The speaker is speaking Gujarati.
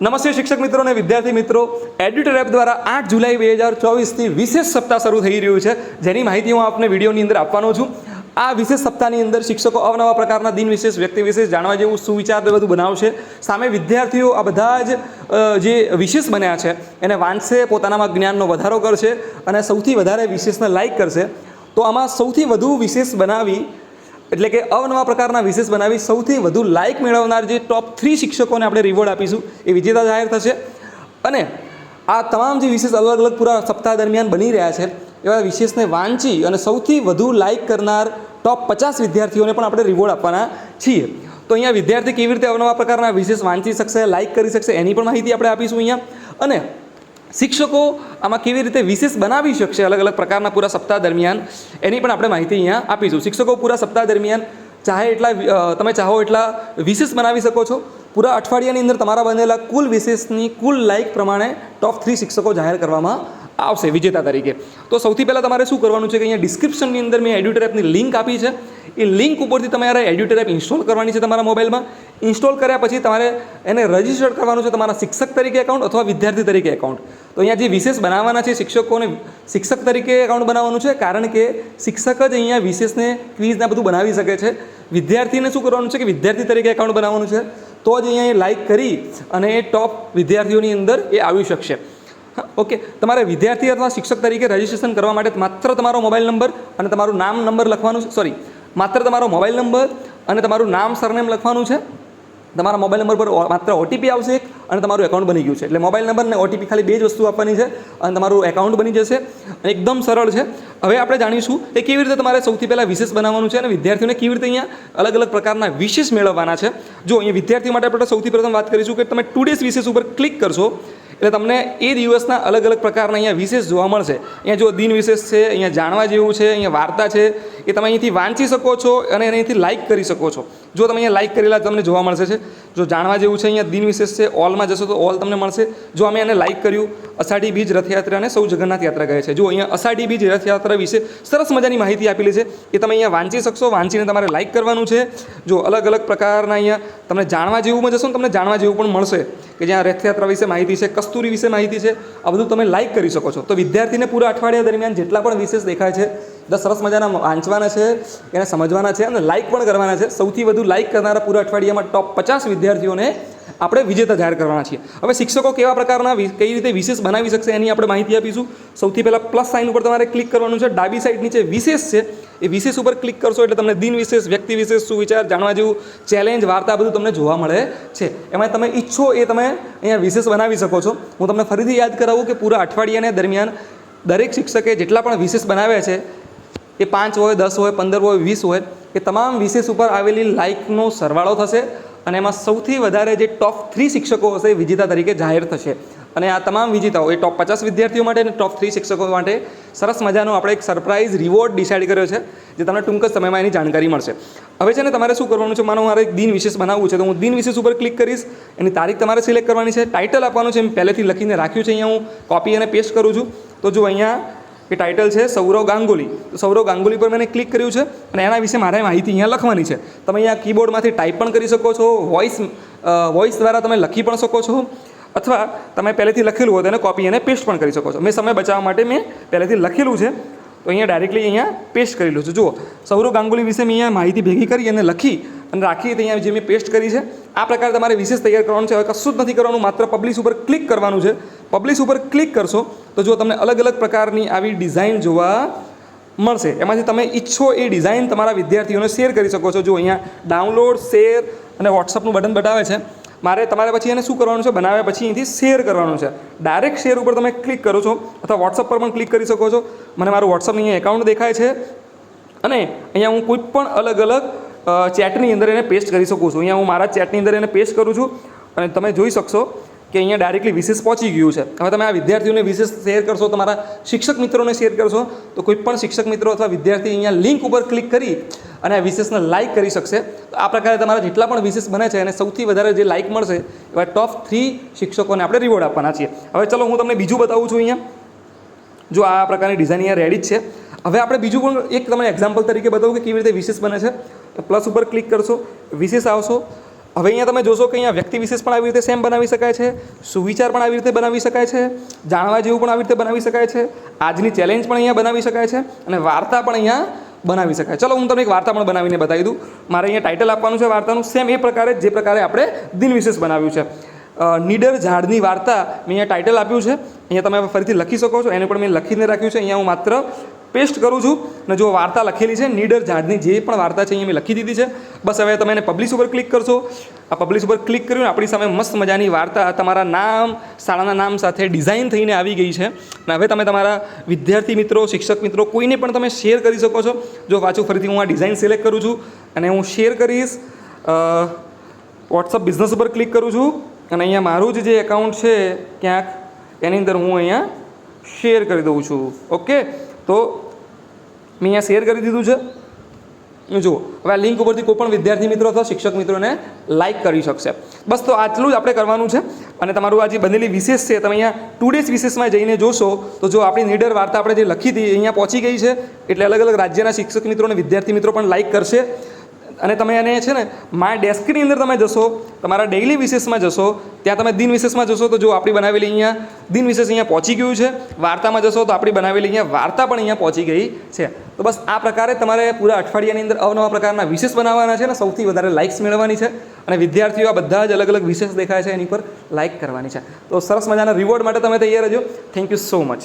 નમસ્તે શિક્ષક મિત્રો અને વિદ્યાર્થી મિત્રો. એડિટર એપ દ્વારા આઠ જુલાઈ બે હજાર ચોવીસથી વિશેષ સપ્તાહ શરૂ થઈ રહ્યું છે. જેની માહિતી હું આપને વિડીયોની અંદર આપવાનો છું. આ વિશેષ સપ્તાહની અંદર શિક્ષકો અવનવા પ્રકારના દિન વિશેષ, વ્યક્તિ વિશેષ, જાણવા જેવું સુવિચાર બધું બનાવશે. સામે વિદ્યાર્થીઓ આ બધા જ જે વિશેષ બન્યા છે, એને વાંચશે, પોતાનામાં જ્ઞાનનો વધારો કરશે અને સૌથી વધારે વિશેષને લાઈક કરશે. તો આમાં સૌથી વધુ વિશેષ બનાવી એટલે કે અવનવા પ્રકારના વિશેષ બનાવી સૌથી વધુ લાઇક મેળવનાર જે ટોપ થ્રી શિક્ષકોને આપણે રિવોર્ડ આપીશું, એ વિજેતા જાહેર થશે. અને આ તમામ જે વિશેષ અલગ અલગ પૂરા સપ્તાહ દરમિયાન બની રહ્યા છે, એવા વિશેષને વાંચી અને સૌથી વધુ લાઇક કરનાર ટોપ પચાસ વિદ્યાર્થીઓને પણ આપણે રિવોર્ડ આપવાના છીએ. તો અહીંયા વિદ્યાર્થી કેવી રીતે અવનવા પ્રકારના વિશેષ વાંચી શકશે લાઇક કરી શકશે, એની પણ માહિતી આપણે આપીશું અહીંયા. અને શિક્ષકો આમાં કેવી રીતે વિશેષ બનાવી શકશે અલગ અલગ પ્રકારના પૂરા સપ્તાહ દરમિયાન, એની પણ આપણે માહિતી અહીંયા આપીશું. શિક્ષકો પૂરા સપ્તાહ દરમિયાન ચાહે એટલા તમે ચાહો એટલા વિશેષ બનાવી શકો છો. પૂરા અઠવાડિયાની અંદર તમારા બનેલા કુલ વિશેષની કુલ લાઇક પ્રમાણે ટોપ થ્રી શિક્ષકો જાહેર કરવામાં આવશે વિજેતા તરીકે. તો સૌથી પહેલાં તમારે શું કરવાનું છે કે અહીંયા ડિસ્ક્રિપ્શનની અંદર મેં એડ્યુટર એપની લિંક આપી છે. એ લિંક ઉપરથી તમારે એડ્યુટર એપ ઇન્સ્ટોલ કરવાની છે તમારા મોબાઈલમાં. ઇન્સ્ટોલ કર્યા પછી તમારે એને રજિસ્ટર કરવાનું છે તમારા શિક્ષક તરીકે એકાઉન્ટ અથવા વિદ્યાર્થી તરીકે એકાઉન્ટ તો અહીંયા જે વિશેષ બનાવવાના છે શિક્ષકોને શિક્ષક તરીકે એકાઉન્ટ બનાવવાનું છે, કારણ કે શિક્ષક જ અહીંયા વિશેષને ક્વિઝના બધું બનાવી શકે છે. વિદ્યાર્થીને શું કરવાનું છે કે વિદ્યાર્થી તરીકે એકાઉન્ટ બનાવવાનું છે. તો જ અહીંયા એ લાઇક કરી અને એ ટોપ વિદ્યાર્થીઓની અંદર એ આવી શકશે. ઓકે તમારે વિદ્યાર્થી અથવા શિક્ષક તરીકે રજિસ્ટ્રેશન કરવા માટે માત્ર તમારો મોબાઈલ નંબર અને તમારું નામ નંબર લખવાનું છે. સોરી માત્ર તમારો મોબાઈલ નંબર અને તમારું નામ સરનેમ લખવાનું છે. તમારા મોબાઈલ નંબર પર માત્ર ઓટીપી આવશે એક અને તમારું એકાઉન્ટ બની ગયું છે. એટલે મોબાઈલ નંબર અને ઓટીપી ખાલી બે જ વસ્તુ આપવાની છે અને તમારું એકાઉન્ટ બની જશે. એકદમ સરળ છે. હવે આપણે જાણીશું કે કેવી રીતે તમારે સૌથી પહેલાં વિશેષ બનાવવાનું છે અને વિદ્યાર્થીઓને કેવી રીતે અહીંયા અલગ અલગ પ્રકારના વિશેષ મેળવવાના છે. જો અહીંયા વિદ્યાર્થી માટે આપણે સૌથી પ્રથમ વાત કરીશું કે તમે ટુ ડેઝ વિશેષ ઉપર ક્લિક કરશો, એટલે તમને એ દિવસના અલગ અલગ પ્રકારના અહીંયા વિશેષ જોવા મળશે. અહીંયા જો દિન વિશેષ છે, અહીંયા જાણવા જેવું છે, અહીંયા વાર્તા છે, એ તમે અહીંથી વાંચી શકો છો અને અહીંથી લાઇક કરી શકો છો. જો તમે અહીંયા લાઇક કરેલા તમને જોવા મળશે છે. જો જાણવા જેવું છે, અહીંયા દિન વિશેષ છે ઓલમાં જશો તો ઓલ તમને મળશે. જો અમે એને લાઇક કર્યું, અષાઢી બીજ રથયાત્રાને સૌ જગન્નાથ યાત્રા કહે છે. જો અહીંયા અષાઢી બીજ રથયાત્રા વિશે સરસ મજાની માહિતી આપેલી છે. એ તમે અહીંયા વાંચી શકશો. વાંચીને તમારે લાઇક કરવાનું છે. જો અલગ અલગ પ્રકારના અહીંયા તમને જાણવા જેવું જશો ને તમને જાણવા જેવું પણ મળશે કે જ્યાં રથયાત્રા વિશે માહિતી છે, કસ્તુરી વિશે માહિતી છે. આ બધું તમે લાઇક કરી શકો છો. તો વિદ્યાર્થીને પૂરા અઠવાડિયા દરમિયાન જેટલા પણ વિશેષ દેખાય છે બધા સરસ મજાના વાંચવાના છે, એને સમજવાના છે અને લાઇક પણ કરવાના છે. સૌથી વધુ લાઇક કરનારા પૂરા અઠવાડિયામાં ટોપ પચાસ વિદ્યાર્થીઓને આપણે વિજેતા જાહેર કરવાના છીએ. હવે શિક્ષકો કેવા પ્રકારના કઈ રીતે વિશેષ બનાવી શકશે એની આપણે માહિતી આપીશું. સૌથી પહેલાં પ્લસ સાઇન ઉપર તમારે ક્લિક કરવાનું છે. ડાબી સાઈડ નીચે વિશેષ છે. એ વિશેષ ઉપર ક્લિક કરશો એટલે તમને દિન વિશેષ, વ્યક્તિ વિશેષ, સુવિચાર, જાણવા જેવું ચેલેન્જ વાર્તા બધું તમને જોવા મળે છે. એમાં તમે ઈચ્છો એ તમે અહીંયા વિશેષ બનાવી શકો છો. હું તમને ફરીથી યાદ કરાવું કે પૂરા અઠવાડિયાને દરમિયાન દરેક શિક્ષકે જેટલા પણ વિશેષ બનાવ્યા છે એ પાંચ હોય, દસ હોય, પંદર હોય, વીસ હોય, એ તમામ વિશેષ ઉપર આવેલી લાઇકનો સરવાળો થશે અને એમાં સૌથી વધારે જે ટોપ થ્રી શિક્ષકો હશે વિજેતા તરીકે જાહેર થશે. અને આ તમામ વિજેતાઓ, એ ટોપ પચાસ વિદ્યાર્થીઓ માટે અને ટોપ થ્રી શિક્ષકો માટે સરસ મજાનો આપણે એક સરપ્રાઇઝ રિવોર્ડ ડિસાઇડ કર્યો છે, જે તમને ટૂંક જ સમયમાં એની જાણકારી મળશે. હવે છે ને તમારે શું કરવાનું છે? માનો મારે એક દિન વિશેષ બનાવવું છે, તો હું દિન વિશેષ ઉપર ક્લિક કરીશ, એની તારીખ તમારે સિલેક્ટ કરવાની છે ટાઇટલ આપવાનું છે, એમ પહેલેથી લખીને રાખ્યું છે, અહીંયા હું કોપી અને પેસ્ટ કરું છું. તો જો અહીંયા એ ટાઇટલ છે સૌરવ ગાંગુલી. તો સૌરવ ગાંગુલી પર મેં ક્લિક કર્યું છે અને એના વિશે મારે માહિતી અહીંયા લખવાની છે. તમે અહીંયા કીબોર્ડમાંથી ટાઈપ પણ કરી શકો છો વોઇસ વોઇસ દ્વારા તમે લખી પણ શકો છો, અથવા તમે પહેલેથી લખેલું હોય તેને કોપી અને પેસ્ટ પણ કરી શકો છો. મેં સમય બચાવવા માટે મેં પહેલેથી લખેલું છે, તો અહીંયા ડાયરેક્ટલી અહીંયા પેસ્ટ કરેલું છે. જુઓ, સૌરવ ગાંગુલી વિશે મેં અહીંયા માહિતી ભેગી કરી અને લખી અને રાખી અહીંયા જે મેં પેસ્ટ કરી છે. આ પ્રકારે તમારે વિશેષ તૈયાર કરવાનું છે. હવે કશું જ નથી કરવાનું, માત્ર પબ્લિશ ઉપર ક્લિક કરવાનું છે. પબ્લિશ ઉપર ક્લિક કરશો તો જો તમને અલગ અલગ પ્રકારની આવી ડિઝાઇન જોવા મળશે, એમાંથી તમે ઈચ્છો એ ડિઝાઇન તમારા વિદ્યાર્થીઓને શેર કરી શકો છો. જો અહીંયા ડાઉનલોડ, શેર અને વોટ્સઅપનું બટન બતાવે છે, મારે તમારે પછી એને શું કરવાનું છે? બનાવ્યા પછી અહીંથી શેર કરવાનું છે. ડાયરેક્ટ શેર ઉપર તમે ક્લિક કરો છો અથવા વોટ્સઅપ પર પણ ક્લિક કરી શકો છો. મને મારું વોટ્સઅપની અહીંયા એકાઉન્ટ દેખાય છે અને અહીંયા હું કોઈ પણ અલગ અલગ ચેટની અંદર એને પેસ્ટ કરી શકું છું. અહીંયા હું મારા ચેટની અંદર એને પેસ્ટ કરું છું અને તમે જોઈ શકશો કે અહીંયા ડાયરેક્ટલી વિશેષ પહોંચી ગયું છે. હવે તમે આ વિદ્યાર્થીઓને વિશેષ શેર કરશો, તમારા શિક્ષક મિત્રોને શેર કરશો, તો કોઈ પણ શિક્ષક મિત્રો અથવા વિદ્યાર્થી અહીંયા લિંક ઉપર ક્લિક કરી અને આ વિશેષને લાઇક કરી શકશે. તો આ પ્રકારે તમારા જેટલા પણ વિશેષ બને છે અને સૌથી વધારે જે લાઇક મળશે, એવા ટોપ થ્રી શિક્ષકોને આપણે રિવોર્ડ આપવાના છીએ. હવે ચલો હું તમને બીજું બતાવું છું અહીંયા. જો આ પ્રકારની ડિઝાઇન અહીંયા રેડી જ છે. હવે આપણે બીજું પણ એક તમને એક્ઝામ્પલ તરીકે બતાવું કે કેવી રીતે વિશેષ બને છે. પ્લસ ઉપર ક્લિક કરશો, વિશેષ આવશો. હવે અહીંયા તમે જોશો કે અહીંયા વ્યક્તિ વિશેષ પણ આવી રીતે સેમ બનાવી શકાય છે, સુવિચાર પણ આવી રીતે બનાવી શકાય છે, જાણવા જેવું પણ આવી રીતે બનાવી શકાય છે, આજની ચેલેન્જ પણ અહીંયા બનાવી શકાય છે અને વાર્તા પણ અહીંયા બનાવી શકાય. ચલો, હું તમને એક વાર્તા પણ બનાવીને બતાવી દઉં. મારે અહીંયા ટાઇટલ આપવાનું છે વાર્તાનું. સેમ એ પ્રકારે જે પ્રકારે આપણે દિન વિશેષ બનાવ્યું છે. નીડર ઝાડની વાર્તા મેં અહીંયા ટાઇટલ આપ્યું છે. અહીંયા તમે ફરીથી લખી શકો છો. એને પણ મેં લખીને રાખ્યું છે. અહીંયા હું માત્ર પેસ્ટ કરું છું અને જો વાર્તા લખેલી છે, નીડર ઝાડની જે પણ વાર્તા છે, અહીંયા મેં લખી દીધી છે. બસ હવે તમે એને પબ્લિશ ઉપર ક્લિક કરશો. આ પબ્લિશ ઉપર ક્લિક કર્યું આપણી સામે મસ્ત મજાની વાર્તા, તમારા નામ, શાળાના નામ સાથે ડિઝાઇન થઈને આવી ગઈ છે. અને હવે તમે તમારા વિદ્યાર્થી મિત્રો, શિક્ષક મિત્રો, કોઈને પણ તમે શેર કરી શકો છો. જો પાછું ફરીથી હું આ ડિઝાઇન સિલેક્ટ કરું છું અને હું શેર કરીશ વોટ્સઅપ બિઝનેસ ઉપર ક્લિક કરું છું અને અહીંયા મારું જ જે એકાઉન્ટ છે, ક્યાંક, એની અંદર હું અહીંયા શેર કરી દઉં છું. ઓકે? તો મેં અહીંયા શેર કરી દીધું છે. જુઓ, હવે આ લિંક ઉપરથી કોઈ પણ વિદ્યાર્થી મિત્રો અથવા શિક્ષક મિત્રોને લાઇક કરી શકશે. બસ તો આટલું જ આપણે કરવાનું છે. અને તમારું આ જે બનેલી વિશેષ છે, તમે અહીંયા ટુ ડેઝ વિશેષમાં જઈને જોશો, તો જો આપણી નીડર વાર્તા આપણે જે લખી હતી અહીંયા પહોંચી ગઈ છે. એટલે અલગ અલગ રાજ્યના શિક્ષક મિત્રો અને વિદ્યાર્થી મિત્રો પણ લાઇક કરશે. અને તમે એને છે ને માય ડેસ્કની અંદર તમે જશો, તમારા ડેઇલી વિશેષમાં જશો, ત્યાં તમે દિન વિશેષમાં જશો, તો જો આપણી બનાવેલી અહીંયા દિન વિશેષ અહીંયા પહોંચી ગયું છે, વાર્તામાં જશો, તો આપણી બનાવેલી અહીંયા વાર્તા પણ અહીંયા પહોંચી ગઈ છે. તો બસ આ પ્રકારે તમારે પૂરા અઠવાડિયાની અંદર અવનવા પ્રકારના વિશેષ બનાવવાના છે ને, સૌથી વધારે લાઇક્સ મેળવવાની છે. અને વિદ્યાર્થીઓ આ બધા જ અલગ અલગ વિશેષ દેખાય છે એની પર લાઇક કરવાની છે. તો સરસ મજાના રિવોર્ડ માટે તમે તૈયાર રહેજો. Thank you so much